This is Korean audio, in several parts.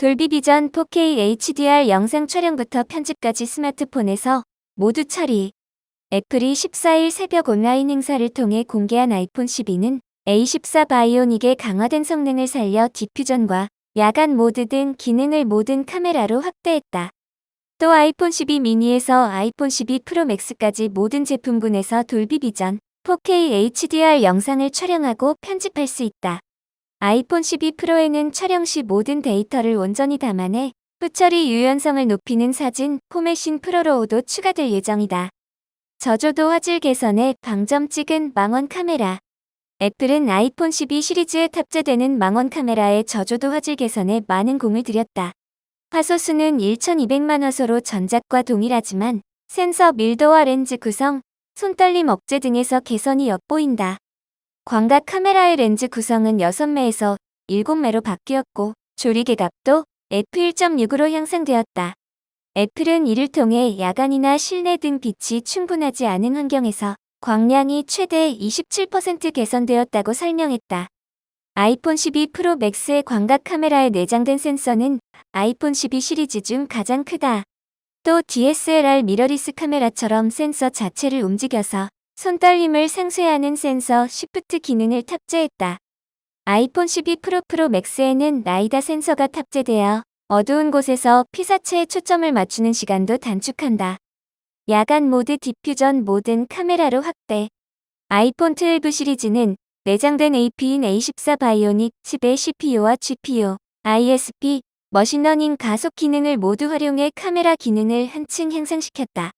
돌비 비전 4K HDR 영상 촬영부터 편집까지 스마트폰에서 모두 처리. 애플이 14일 새벽 온라인 행사를 통해 공개한 아이폰 12는 A14 바이오닉의 강화된 성능을 살려 디퓨전과 야간 모드 등 기능을 모든 카메라로 확대했다. 또 아이폰 12 미니에서 아이폰 12 프로 맥스까지 모든 제품군에서 돌비 비전 4K HDR 영상을 촬영하고 편집할 수 있다. 아이폰 12 프로에는 촬영 시 모든 데이터를 온전히 담아내 후처리 유연성을 높이는 사진 포맷신 프로로우도 추가될 예정이다. 저조도 화질 개선에 방점 찍은 망원 카메라. 애플은 아이폰 12 시리즈에 탑재되는 망원 카메라의 저조도 화질 개선에 많은 공을 들였다. 화소수는 1200만 화소로 전작과 동일하지만 센서 밀도와 렌즈 구성, 손떨림 억제 등에서 개선이 엿보인다. 광각 카메라의 렌즈 구성은 6매에서 7매로 바뀌었고 조리개 값도 f1.6으로 향상되었다. 애플은 이를 통해 야간이나 실내 등 빛이 충분하지 않은 환경에서 광량이 최대 27% 개선되었다고 설명했다. 아이폰 12 프로 맥스의 광각 카메라에 내장된 센서는 아이폰 12 시리즈 중 가장 크다. 또 DSLR 미러리스 카메라처럼 센서 자체를 움직여서 손떨림을 상쇄하는 센서 시프트 기능을 탑재했다. 아이폰 12 프로 프로 맥스에는 라이다 센서가 탑재되어 어두운 곳에서 피사체에 초점을 맞추는 시간도 단축한다. 야간 모드 디퓨전 모든 카메라로 확대. 아이폰 12 시리즈는 내장된 AP인 A14 바이오닉 칩의 CPU와 GPU, ISP, 머신러닝 가속 기능을 모두 활용해 카메라 기능을 한층 향상시켰다.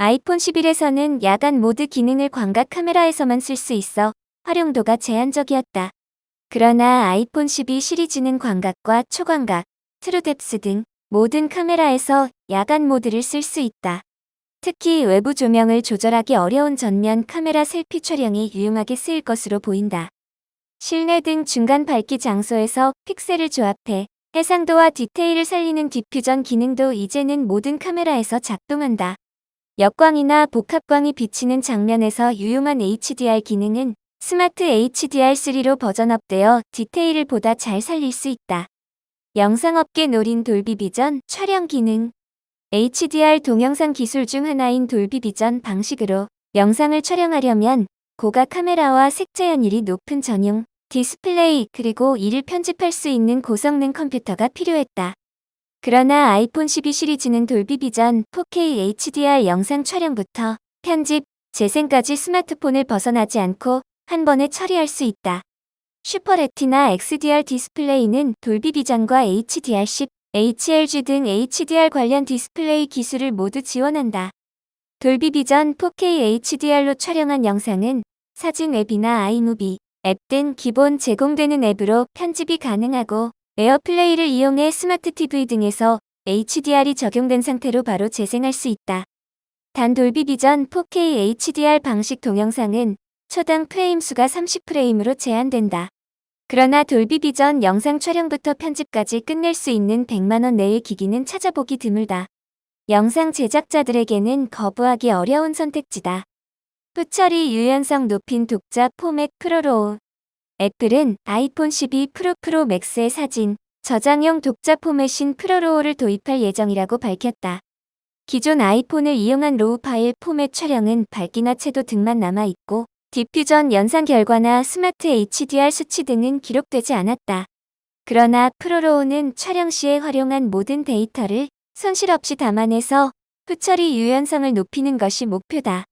아이폰 11에서는 야간 모드 기능을 광각 카메라에서만 쓸 수 있어 활용도가 제한적이었다. 그러나 아이폰 12 시리즈는 광각과 초광각, 트루뎁스 등 모든 카메라에서 야간 모드를 쓸 수 있다. 특히 외부 조명을 조절하기 어려운 전면 카메라 셀피 촬영이 유용하게 쓰일 것으로 보인다. 실내 등 중간 밝기 장소에서 픽셀을 조합해 해상도와 디테일을 살리는 디퓨전 기능도 이제는 모든 카메라에서 작동한다. 역광이나 복합광이 비치는 장면에서 유용한 HDR 기능은 스마트 HDR3로 버전업되어 디테일을 보다 잘 살릴 수 있다. 영상업계 노린 돌비 비전 촬영 기능 HDR 동영상 기술 중 하나인 돌비 비전 방식으로 영상을 촬영하려면 고가 카메라와 색재현율이 높은 전용 디스플레이 그리고 이를 편집할 수 있는 고성능 컴퓨터가 필요했다. 그러나 아이폰 12 시리즈는 돌비 비전 4K HDR 영상 촬영부터 편집, 재생까지 스마트폰을 벗어나지 않고 한 번에 처리할 수 있다. 슈퍼 레티나 XDR 디스플레이는 돌비 비전과 HDR10, HLG 등 HDR 관련 디스플레이 기술을 모두 지원한다. 돌비 비전 4K HDR로 촬영한 영상은 사진 앱이나 아이무비, 앱 등 기본 제공되는 앱으로 편집이 가능하고 에어플레이를 이용해 스마트 TV 등에서 HDR이 적용된 상태로 바로 재생할 수 있다. 단 돌비 비전 4K HDR 방식 동영상은 초당 프레임 수가 30프레임으로 제한된다. 그러나 돌비 비전 영상 촬영부터 편집까지 끝낼 수 있는 100만원 내의 기기는 찾아보기 드물다. 영상 제작자들에게는 거부하기 어려운 선택지다. 후처리 유연성 높인 독자 포맷 프로로우. 애플은 아이폰 12 프로 프로 맥스의 사진, 저장용 독자 포맷인 프로로우를 도입할 예정이라고 밝혔다. 기존 아이폰을 이용한 로우 파일 포맷 촬영은 밝기나 채도 등만 남아있고 디퓨전 연산 결과나 스마트 HDR 수치 등은 기록되지 않았다. 그러나 프로로우는 촬영 시에 활용한 모든 데이터를 손실 없이 담아내서 후처리 유연성을 높이는 것이 목표다.